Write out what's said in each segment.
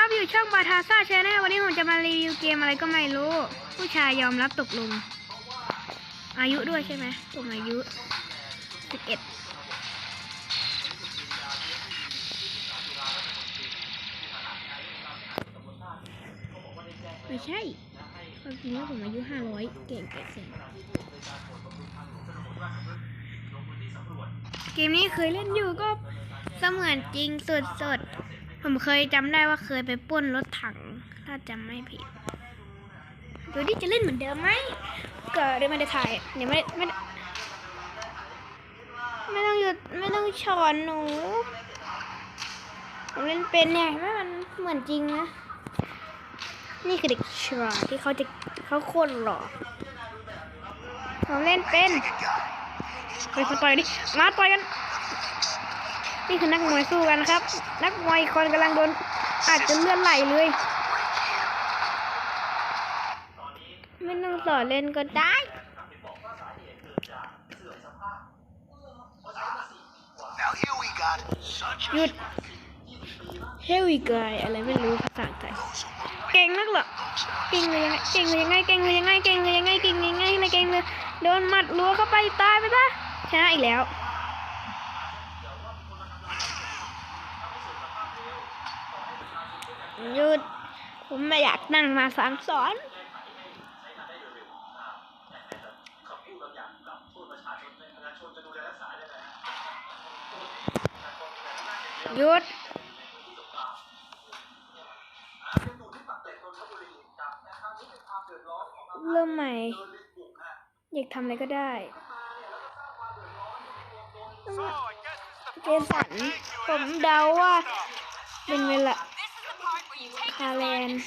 ครับอยู่ช่องบาทาซ่าชาแนลวันนี้ผมจะมารีวิวเกมอะไรก็ไม่รู้ ผู้ชายยอมรับตกลง อายุด้วยใช่ไหมผมอายุสิบเอ็ดไม่ใช่ความจริงแล้วผมอายุห้าร้อยเก่งเก่งเก่งเกมนี้เคยเล่นอยู่ก็เสมือนจริงสดๆ ผมเคยจำได้ว่าเคยไปป้นรถถัง ถ้าจำไม่ผิด ดูดิจะเล่นเหมือนเดิมไหมก็เดี๋ยวไม่ได้ถ่ายเดี๋ยวไม่ไม่ไม่ต้องหยุดไม่ต้องช้อนหนูผมเล่นเป็นเนี่ยไหมมันเหมือนจริงนะ นี่คือเด็กชราที่เขาจะเขาโคตรหล่อผมเล่นเป็นเฮ้ยคนต่อยดิมาต่อยกัน นี่คือนักมวยสู้กันนะครับ นักมวยอีกคนกำลังโดนอาจจะเลือดไหลเลย ไม่ต้องสอนเล่นก็ได้ Now here we got such หยุดเฮวิกายอะไรไม่รู้ภาษาไทยเก่งนักเหรอเก่งเลยยังไงเก่งเลยยังไงเก่งเลยยังไงเก่งเลยยังไงเก่งเลยยังไงไม่เก่งเลยโดนหมัดรัวเข้าไปตายไปซะชนะอีกแล้ว หยุด ผมไม่อยากนั่งมาสั่งสอนหยุดเริ่มใหม่ อยากทำอะไรก็ได้เจสันผมเดาว่า เป็นเวลา challenge.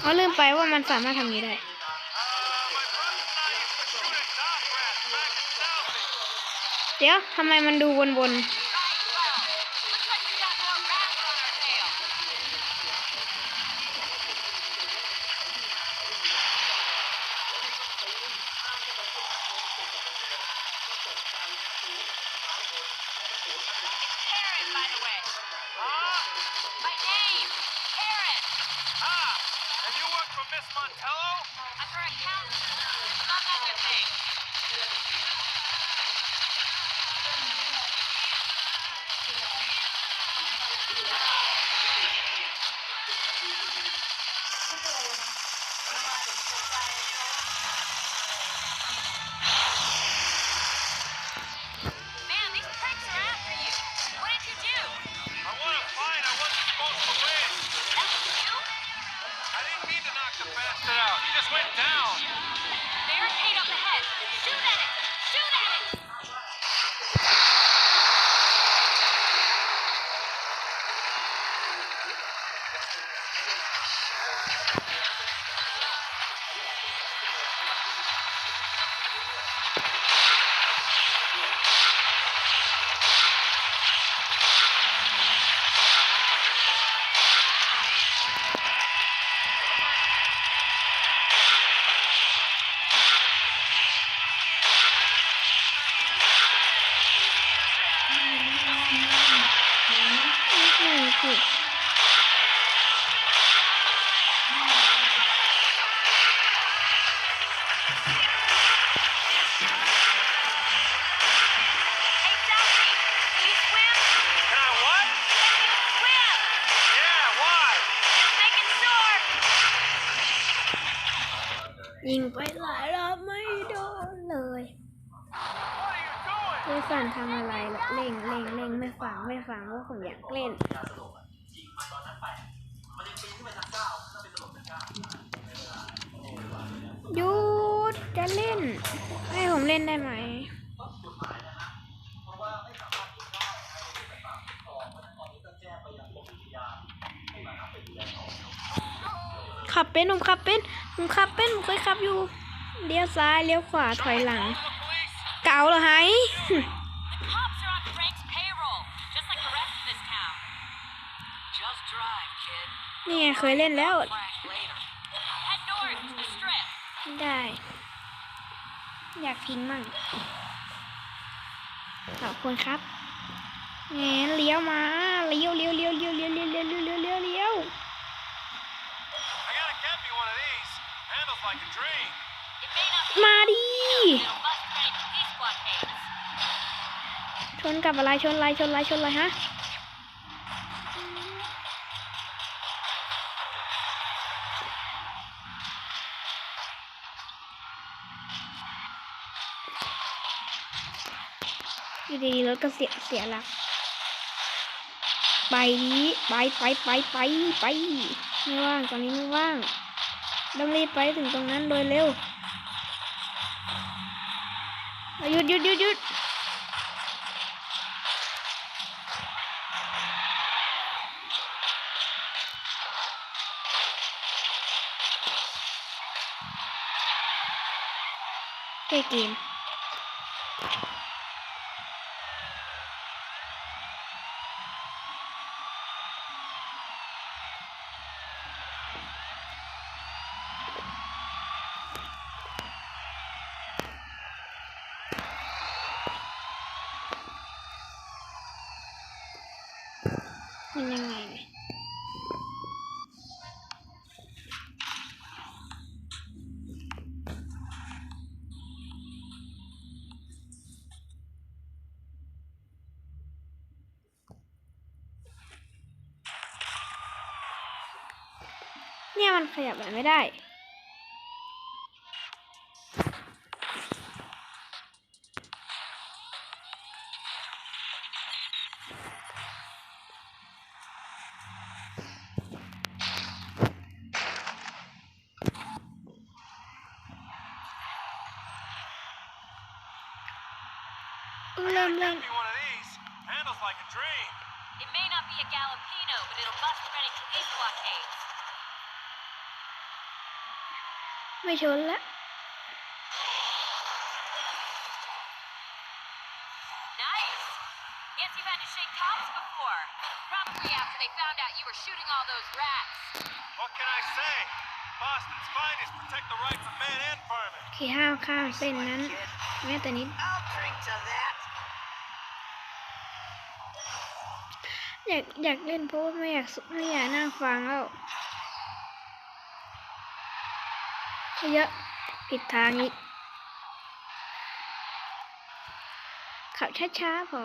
เขาลืมไปว่ามันสามารถทำนี้ได้เดี๋ยวทำไมมันดูวน Looks by the way. My name, Karen. Ah, and you work for Miss Montello? ไม่ฟังไม่ฟังว่าผมอยากเล่นยุดจะเล่น ให้ผมเล่นได้ไหมขับเป็นผมขับเป็นผมขับเป็นผมเคยขับอยู่เลี้ยวซ้ายเลี้ยวขวาถอยหลัง เก่าเหรอไฮ นี่ไงเคยเล่นแล้ว ได้ อยากทิ้งมั่ง ขอบคุณครับแงเลี้ยวมา เลี้ยวเลี้ยวเลี้ยวเลี้ยวเลี้ยวเลี้ยวเลี้ยวเลี้ยวเลี้ยวเลี้ยวเลี้ยวมาดิชนกับอะไรชนอะไรชนอะไรชนอะไรฮะ อยู่ดีๆรถก็เสียเสียหลัก ไปนี้ไปไปไปไปไปไม่ว่างตอนนี้ไม่ว่างต้องรีบไปถึงตรงนั้นโดยเร็วหยุดหยุดหยุดหยุดแก้เกม มันยังไงเนี่ยมันขยับแบบไม่ได้ of these. Handles like a dream. It may not be a Galapino, but it'll bust ready police blockades. ไม่ชนละ Nice. Guess you've had to shake cops before. Probably after they found out you were shooting all those rats. What can I say? Boston's finest protect the rights of man and vermin. โอเคห้ามข้ามเส้นนั้น แม้แต่นิด อยากอยากเล่นเพราะว่าไม่อยากสุไม่อยากนั่งฟังแล้วเยอะผิดทางอีกขับช้าๆพอ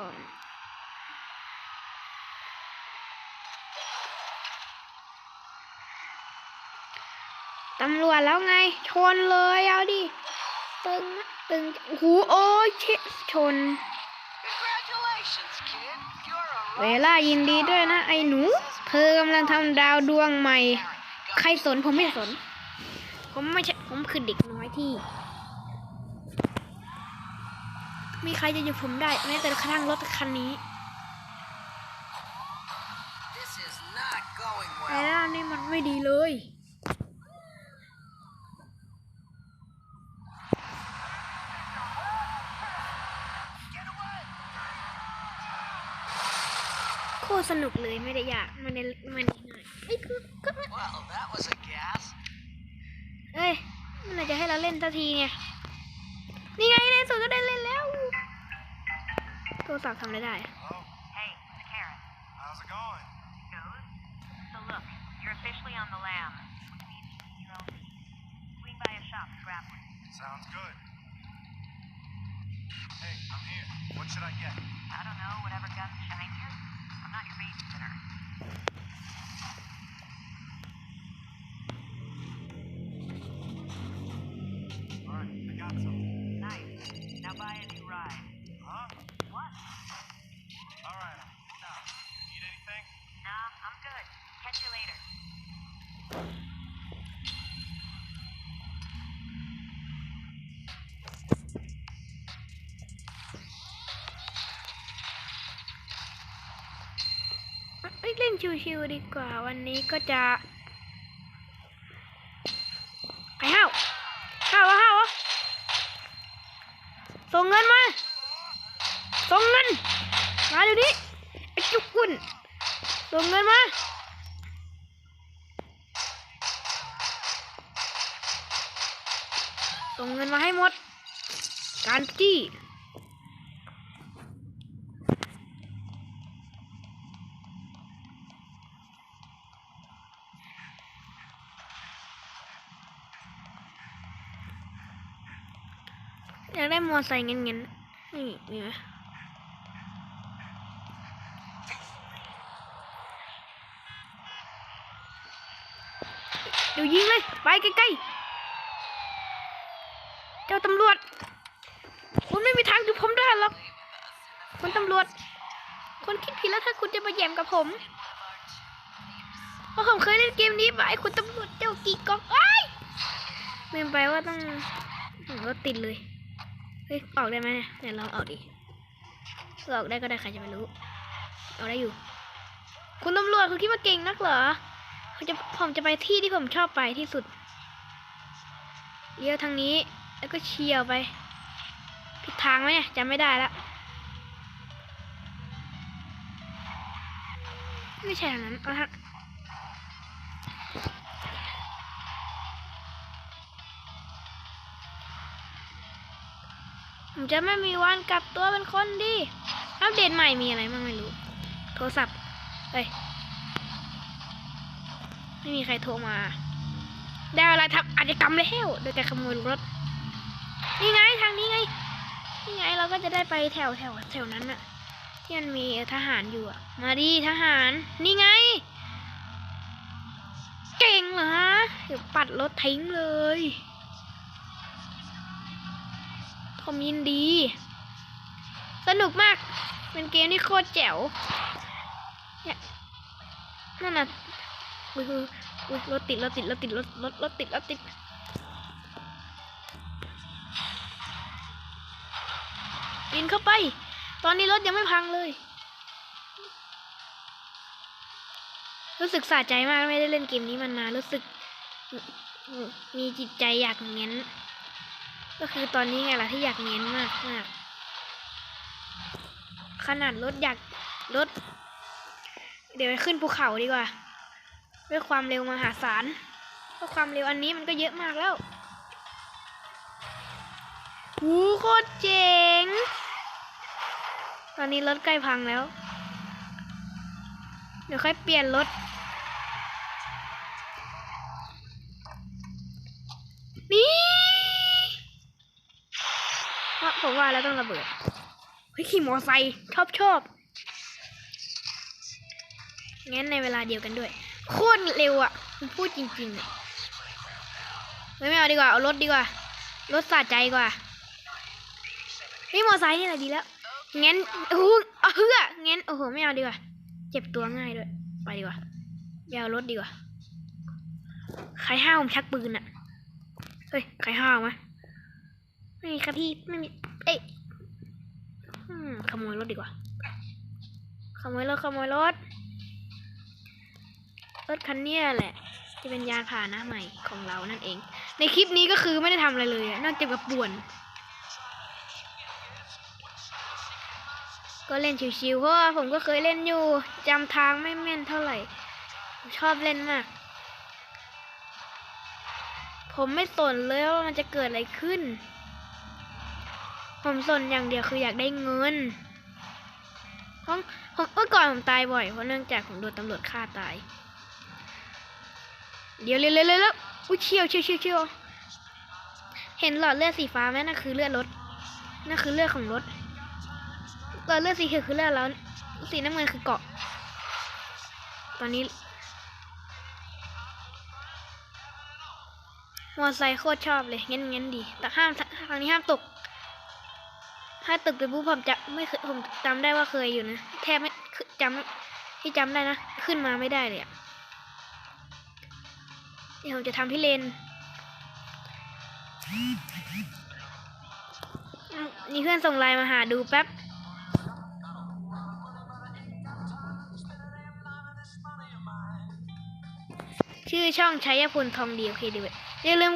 ตำรวจแล้วไง ชนเลยเอาดิ ตึงตึงโอ้โอ้ชชน Congratulations, kid. You're เวลายินดีด้วยนะ ไอ้หนู เธอกำลังทำดาวดวงใหม่ ใครสนผมไม่สน ผมไม่ใช่ผมคือเด็กน้อยที่ มีใครจะหยุดผมได้แม้แต่กระทั่งรถคันนี้ This is not going แต่ well. ล่านี่มันไม่ดีเลย โคตร สนุกเลยไม่ได้ยากไม่ได้ไม่ได้ง่ายเอ้ยก็ก็ Well, that was a gas. เอ้ยเมื่อไหร่จะให้เราเล่นสักทีเนี่ยนี่ไงในสุดก็ได้เล่นแล้วโทรศัพท์ทำอะไรได้ Hello? Hey, it's Karen. How's it going? Goes? So look, you're officially on the lam, which means you need your own keys. Swing by a shop to grab one. Sounds good. Hey, I'm here. What should I get? I don't know, whatever gun's shinier. not your main dinner. ชิวๆดีกว่า วันนี้ก็จะไปห้าวห้าวห้าวส่งเงินมาส่งเงินมาเดี๋ยวนี้ไอ้จุกกุนส่งเงินมาส่งเงินมาให้หมดการจี้ มอไซค์เงินๆนี่มีไหมเดี๋ยวยิงเลย ไปใกล้ๆ เจ้าตำรวจ คุณไม่มีทางอยู่ผมได้หรอก คุณตำรวจ คุณคิดผิดแล้วถ้าคุณจะมาแย่มกับผม เพราะผมเคยเล่นเกมนี้ไปคุณตำรวจเจ้ากีกอกไอ้เมมไปว่าต้องรถติดเลย ฮ้ยออกได้ไหมเนี่ยเดี๋ยวลองออกดิออกได้ก็ได้ใครจะไม่รู้ออกได้อยู่ คุณตำรวจคุณคิดว่าเก่งนักเหรอผมจะผมจะไปที่ที่ผมชอบไปที่สุดเลี้ยวทางนี้ แล้วก็เฉียวไปผิดทางไหมเนี่ยจำไม่ได้แล้วไม่ใช่ทางนั้นเอาทาง ผมจะไม่มีวันกลับตัวเป็นคนดีอัปเดตใหม่มีอะไรบ้างไม่รู้ โทรศัพท์เฮ้ยไม่มีใครโทรมา ได้เวลาทำอาชญากรรมแล้วโดยการขโมยรถ นี่ไงทางนี้ไง นี่ไงเราก็จะได้ไปแถวแถวแถวนั้นน่ะที่มันมีทหารอยู่อะมาดีทหาร นี่ไง เก่งเหรอฮะเดี๋ยวปัดรถทิ้งเลย ผมยินดี สนุกมาก เป็นเกมที่โคตรแจ๋วเนี่ยนั่นน่ะอุ้ยอุ้ยรถติดรถติดรถติดรถรถรถติดรถติดบินเข้าไป ตอนนี้รถยังไม่พังเลย รู้สึกสะใจมากไม่ได้เล่นเกมนี้มานานรู้สึกมมีจิตใจอยากเง้น ก็คือตอนนี้ไงล่ะที่อยากเง้นมากมากขนาดรถอยากรถ เดี๋ยวไปขึ้นภูเขาดีกว่า ด้วยความเร็วมหาศาลเพราะความเร็วอันนี้มันก็เยอะมากแล้วหูโคตรเจ๋ง ตอนนี้รถใกล้พังแล้ว เดี๋ยวค่อยเปลี่ยนรถ นี่เพราะผม ว่าแล้วต้องระเบิด เฮ้ยขี่มอไซค์ชอบชอบงั้นในเวลาเดียวกันด้วย โคตรเร็วอะพูดจริงๆเลยเฮ้ยไม่เอาดีกว่า เอารถดีกว่า รถสะใจกว่าเฮ้ยมอไซค์นี่แหละดีแล้วงั้นโอ้โหเอาเฮืองั้นโอ้โหไม่เอาดีกว่า เจ็บตัวง่ายด้วย ไปดีกว่าอย่าเอารถดีกว่า ใครห้าวผมชักปืนอะเฮ้ย ใครห้าวมะ ไม่มีครับพี่ไม่มี เอ้ยขโมยรถดีกว่า ขโมยรถขโมยรถ รถคันเนี้ยแหละ จะเป็นยานพาหนะใหม่ของเรานั่นเอง ในคลิปนี้ก็คือไม่ได้ทำอะไรเลยนอกจากแบบป่วน ก็เล่นชิวๆเพราะว่าผมก็เคยเล่นอยู่จำทางไม่แม่นเท่าไหร่ ชอบเล่นมากผมไม่สนเลยว่ามันจะเกิดอะไรขึ้น ผมสนอย่างเดียวคืออยากได้เงินเพราะผมเมื่อก่อนผมตายบ่อยเพราะเนื่องจากผมโดนตำรวจฆ่าตาย เดี๋ยวเร็วๆๆแล้วอุ้ยเชี่ยวเชี่ยวเชี่ยวเชี่ยวเห็นหลอดเลือดสีฟ้าไหมนั่นคือเลือดรถนั่นคือเลือดของรถหลอดเลือดสีเขียวคือเลือดแล้วสีน้ำเงินคือเกาะ ตอนนี้มอไซค์โคตรชอบเลย เงั้นงั้นดี แต่ห้ามทางนี้ห้ามตก ถ้าตึกไปปุ๊บผมจะไม่เคยผมจำได้ว่าเคยอยู่นะ แทบไม่จำที่จำได้นะ ขึ้นมาไม่ได้เลยอะเดี๋ยวผมจะทำที่เลนมนี่เพื่อนส่งไลน์มาหาดูแป๊บชื่อช่องชัยพลทองดีโอเคดีเว้ยอย่าลืม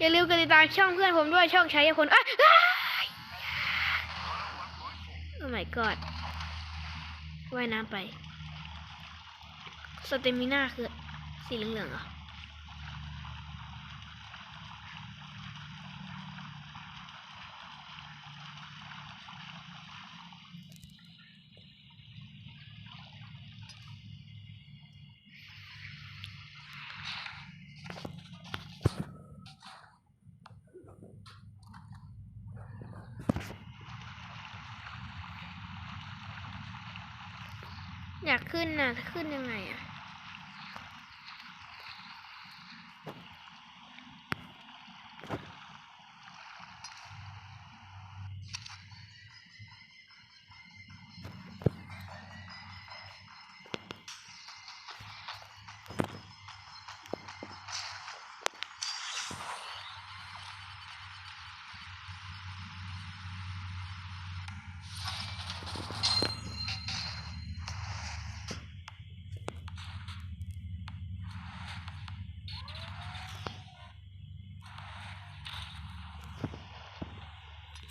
อย่าลืมกดติดตามช่องเพื่อนผมด้วยช่องชัยพลอ้ายายโอ้ my god ว่ายน้ำไป สเตมิน่าคือสีเหลืองๆเหรอ อยากขึ้นน่ะขึ้นยังไงอะ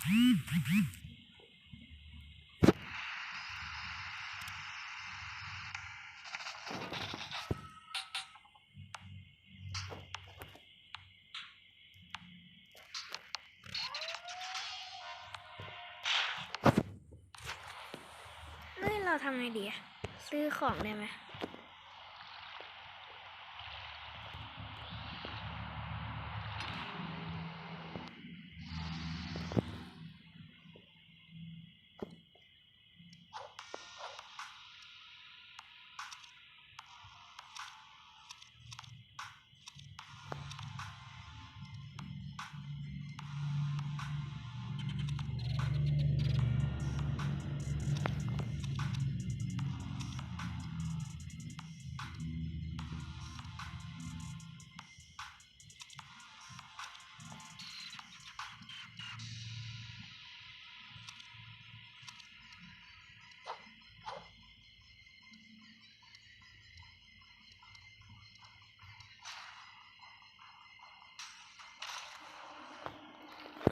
เฮ้ยเราทำไงดีอะซื้อของได้ไหม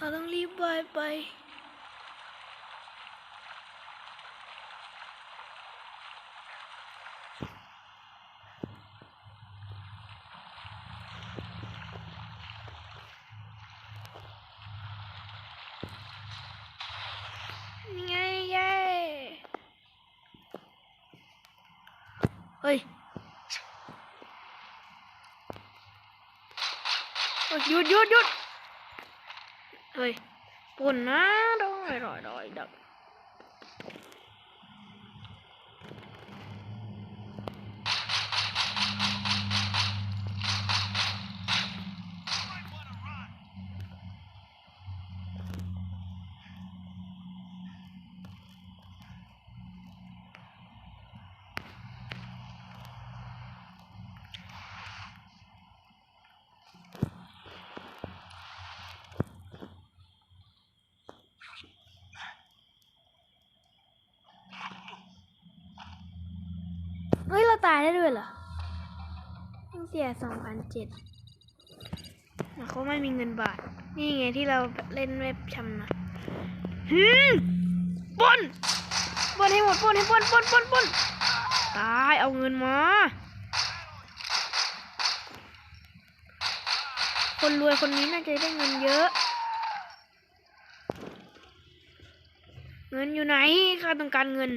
เราต้องรีบบายไปไงย้เฮ้ยเฮ้ยหยุดหยุดหยุด เฮ้ยปุ่นนะดอยดอยดอยดับ ได้ด้วยเหรอต้องเสียสองพันเจ็ดเขาไม่มีเงินบาท นี่ไงที่เราเล่นเว็บชำนะฮึปนปนให้หมดปนให้ปนปนปนปนตายเอาเงินมา คนรวยคนนี้น่าจะได้เงินเยอะ เงินอยู่ไหนข้าต้องการเงิน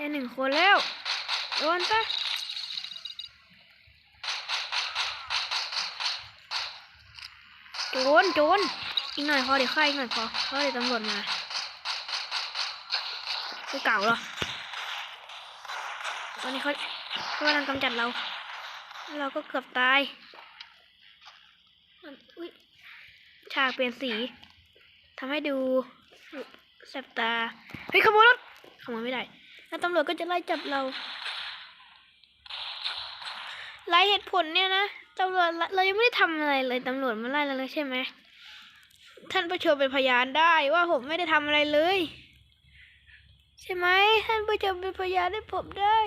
ได้หนึ่งคนแล้ว โดนปะโจรโจรอีกหน่อยพอเดี๋ยวค่าอีกหน่อยพอเพราะเดี๋ยวตำรวจมาคือเก่าหรอตอนนี้เขาเขากำลังกำจัดเรา เราก็เกือบตายอุ้ยฉากเปลี่ยนสีทำให้ดูแสบตา เฮ้ยขโมยรถขโมยไม่ได้ แล้วตำรวจก็จะไล่จับเราไล่เหตุผลเนี่ยนะตำรวจเรายังไม่ได้ทำอะไรเลยตำรวจมาไล่เราเลยใช่ไหมท่านผู้ชมเป็นพยานได้ว่าผมไม่ได้ทำอะไรเลย ใช่ไหมท่านผู้ชมเป็นพยานให้ผมได้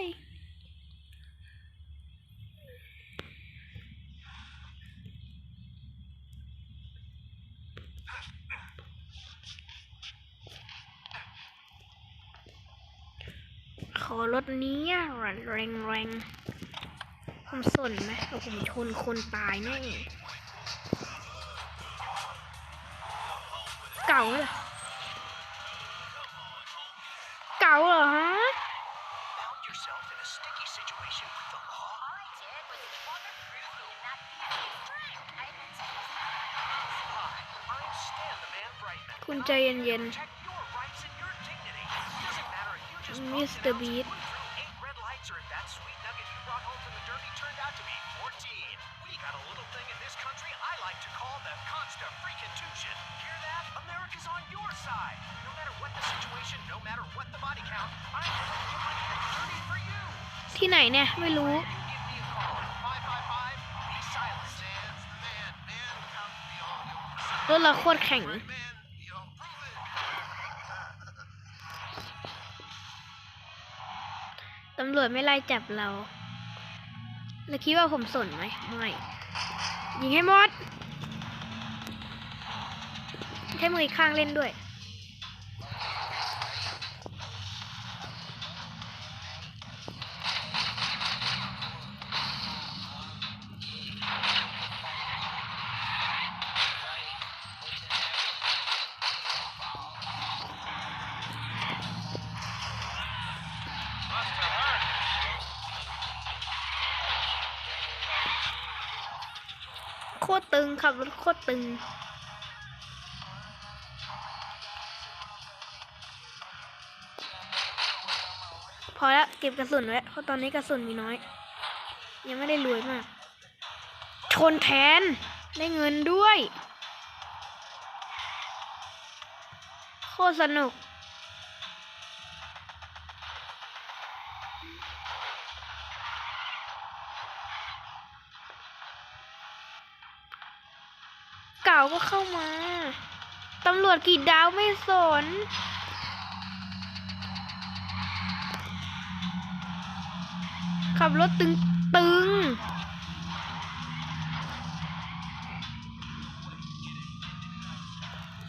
ขอรถนี้แรงแรงแรงผมสนไหมเอาผมชนคนตายแน่เก่าเหรอเก่าเหรอฮะ Found yourself in a sticky situation with the law? All I did was wander through in that drink. I didn't I understand the man Brightman. คุณใจเย็น Protect from the derby turned out to be 14. We got a little thing in this country I like to call the constant freaking-tuition. Hear that? America's on your side. No matter what the situation, no matter what the body count, I'm gonna do my dirty for you. ที่ไหนเนี่ย ไม่รู้ Give me a call at 555. Be silent. Sans the man. Man comes the audio. รถเราโคตรแข็ง วจไม่ไล่จับเรา แล้วคิดว่าผมสนไหมไม่ยิงให้หมด ใช้มืออีกข้างเล่นด้วย ตรตึงขับรถโคตรตึง พอแล้วเก็บกระสุนไว้เพราะตอนนี้กระสุนมีน้อย ยังไม่ได้รวยมาก ชนแทนได้เงินด้วย โคตรสนุก ก่าก็เข้ามา ตำรวจกี่ดาวไม่สน ขับรถตึงตึง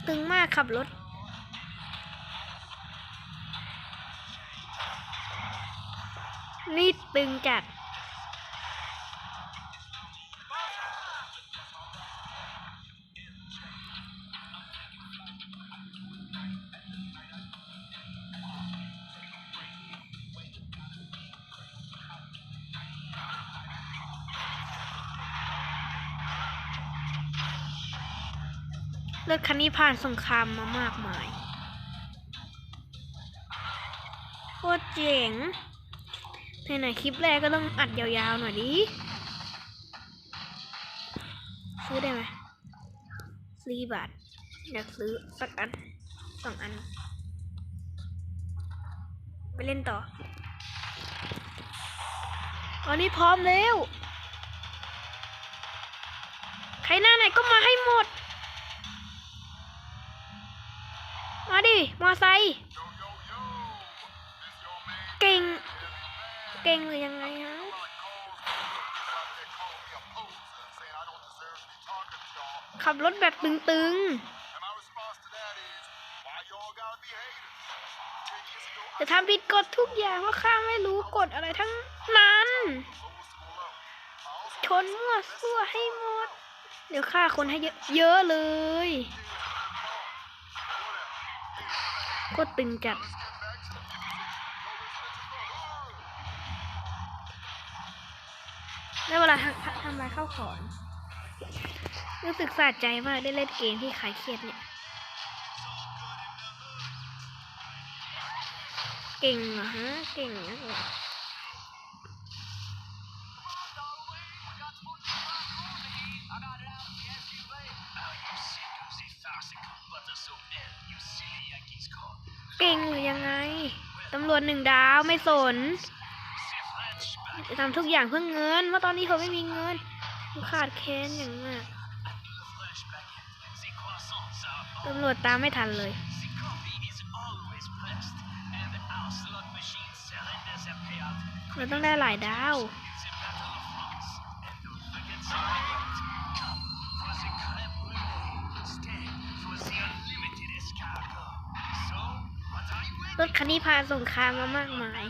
ตึงมากขับรถ นี่ตึงจัด คันนี้ผ่านสงครามมามากมายโคตรเจ๋งในไหนๆคลิปแรกก็ต้องอัดยาวๆหน่อยดิซื้อได้ไหมสี่บาทอยากซื้อสักอันสองอัน ไปเล่นต่อตอนนี้พร้อมแล้ว ใครหน้าไหนก็มาให้หมด มาดิ มอไซค์เก่ง เก่งหรือยังไงฮะขับรถแบบตึงๆแต่ทำผิดกฎทุกอย่างว่าข้าไม่รู้กฎอะไรทั้งนั้น ชนมั่วซั่วให้หมด เดี๋ยวฆ่าคนให้เยอะเยอะเลย โคตรตึงจัดได้เวลาทำลายข้าวของรู้สึกสะใจมากได้เล่นเกมที่คลายเครียดเนี่ย เก่งเหรอฮะ เก่งนะ เก่งหรือยังไง ตำรวจหนึ่งดาวไม่สนจะทำทุกอย่างเพื่อเงิน เพราะตอนนี้เขาไม่มีเงินขาขาดแค้นอย่างมากตำรวจตามไม่ทันเลย เราต้องได้หลายดาว รถคันนี้พาสงครามมามากมาย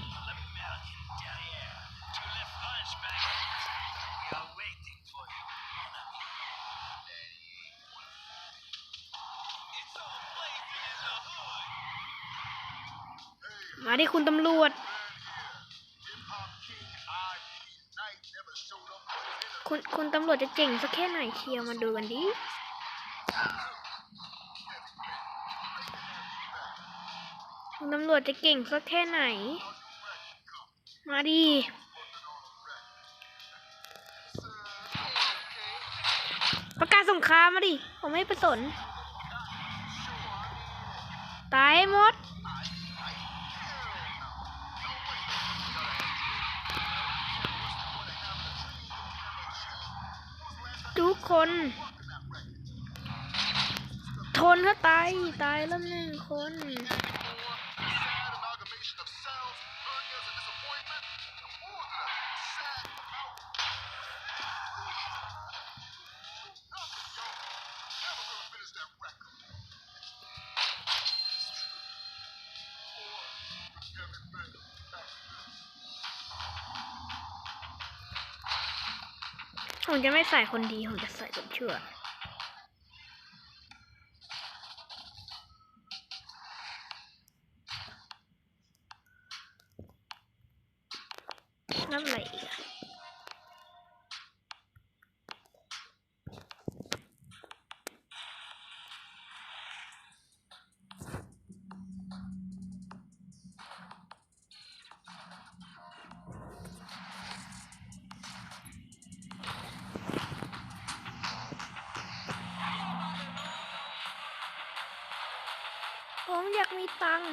มาที่คุณตำรวจ คุณคุณตำรวจจะเจ๋งสักแค่ไหนเชียวมาดูกันดิ ตำรวจจะเก่งสักแค่ไหน มาดี ประกาศสงครามมาดิ ผมไม่ประสน ตายให้หมด ทุกคน ทนถ้าตาย ตายแล้วหนึ่งคน จะไม่ใส่คนดี ผมจะใส่คนชั่ว อยากมีตังค์